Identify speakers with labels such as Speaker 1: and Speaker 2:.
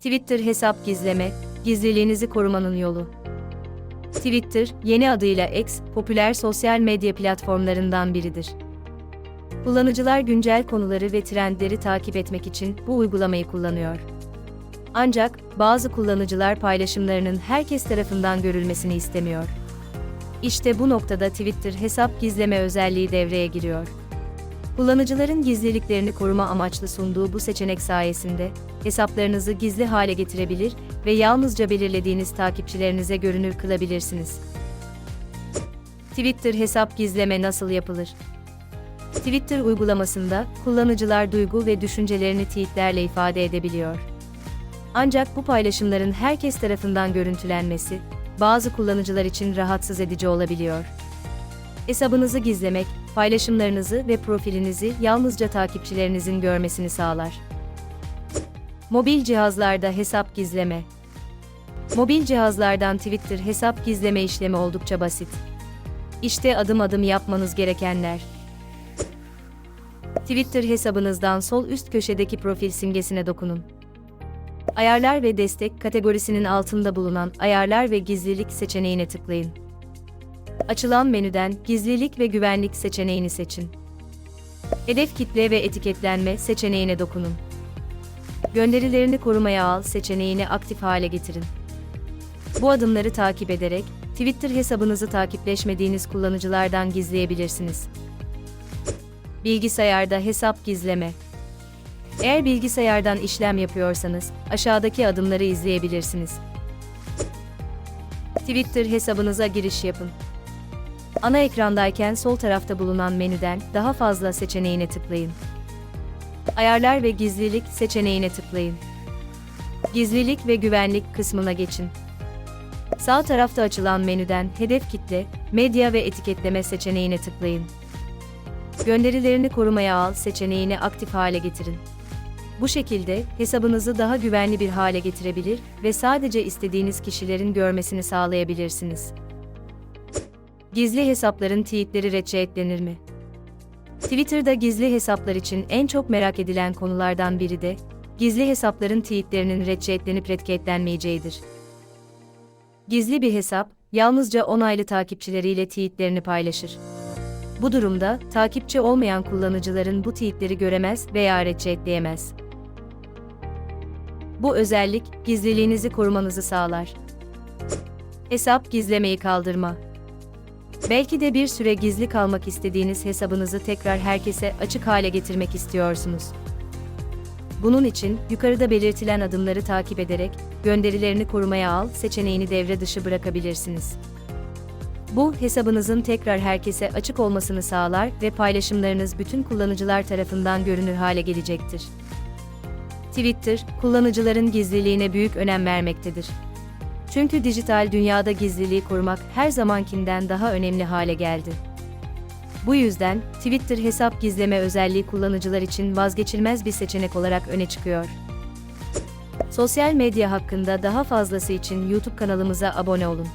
Speaker 1: Twitter hesap gizleme, gizliliğinizi korumanın yolu. Twitter, yeni adıyla X, popüler sosyal medya platformlarından biridir. Kullanıcılar güncel konuları ve trendleri takip etmek için bu uygulamayı kullanıyor. Ancak bazı kullanıcılar paylaşımlarının herkes tarafından görülmesini istemiyor. İşte bu noktada Twitter hesap gizleme özelliği devreye giriyor. Kullanıcıların gizliliklerini koruma amaçlı sunduğu bu seçenek sayesinde hesaplarınızı gizli hale getirebilir ve yalnızca belirlediğiniz takipçilerinize görünür kılabilirsiniz. Twitter hesap gizleme nasıl yapılır? Twitter uygulamasında kullanıcılar duygu ve düşüncelerini tweetlerle ifade edebiliyor. Ancak bu paylaşımların herkes tarafından görüntülenmesi bazı kullanıcılar için rahatsız edici olabiliyor. Hesabınızı gizlemek, paylaşımlarınızı ve profilinizi yalnızca takipçilerinizin görmesini sağlar. Mobil cihazlarda hesap gizleme. Mobil cihazlardan Twitter hesap gizleme işlemi oldukça basit. İşte adım adım yapmanız gerekenler. Twitter hesabınızdan sol üst köşedeki profil simgesine dokunun. Ayarlar ve destek kategorisinin altında bulunan Ayarlar ve Gizlilik seçeneğine tıklayın. Açılan menüden Gizlilik ve Güvenlik seçeneğini seçin. Hedef kitle ve etiketlenme seçeneğine dokunun. Gönderilerini korumaya al seçeneğini aktif hale getirin. Bu adımları takip ederek Twitter hesabınızı takipleşmediğiniz kullanıcılardan gizleyebilirsiniz. Bilgisayarda hesap gizleme. Eğer bilgisayardan işlem yapıyorsanız aşağıdaki adımları izleyebilirsiniz. Twitter hesabınıza giriş yapın. Ana ekrandayken sol tarafta bulunan menüden daha fazla seçeneğine tıklayın. Ayarlar ve gizlilik seçeneğine tıklayın. Gizlilik ve güvenlik kısmına geçin. Sağ tarafta açılan menüden hedef kitle, medya ve etiketleme seçeneğine tıklayın. Gönderilerini korumaya al seçeneğini aktif hale getirin. Bu şekilde hesabınızı daha güvenli bir hale getirebilir ve sadece istediğiniz kişilerin görmesini sağlayabilirsiniz. Gizli hesapların tweetleri retweetlenir mi? Twitter'da gizli hesaplar için en çok merak edilen konulardan biri de gizli hesapların tweetlerinin retweetlenip retweetlenmeyeceğidir. Gizli bir hesap yalnızca onaylı takipçileriyle tweetlerini paylaşır. Bu durumda takipçi olmayan kullanıcıların bu tweetleri göremez veya retweetleyemez. Bu özellik gizliliğinizi korumanızı sağlar. Hesap gizlemeyi kaldırma. Belki de bir süre gizli kalmak istediğiniz hesabınızı tekrar herkese açık hale getirmek istiyorsunuz. Bunun için yukarıda belirtilen adımları takip ederek gönderilerini korumaya al seçeneğini devre dışı bırakabilirsiniz. Bu hesabınızın tekrar herkese açık olmasını sağlar ve paylaşımlarınız bütün kullanıcılar tarafından görünür hale gelecektir. Twitter, kullanıcıların gizliliğine büyük önem vermektedir. Çünkü dijital dünyada gizliliği korumak her zamankinden daha önemli hale geldi. Bu yüzden Twitter hesap gizleme özelliği kullanıcılar için vazgeçilmez bir seçenek olarak öne çıkıyor. Sosyal medya hakkında daha fazlası için YouTube kanalımıza abone olun.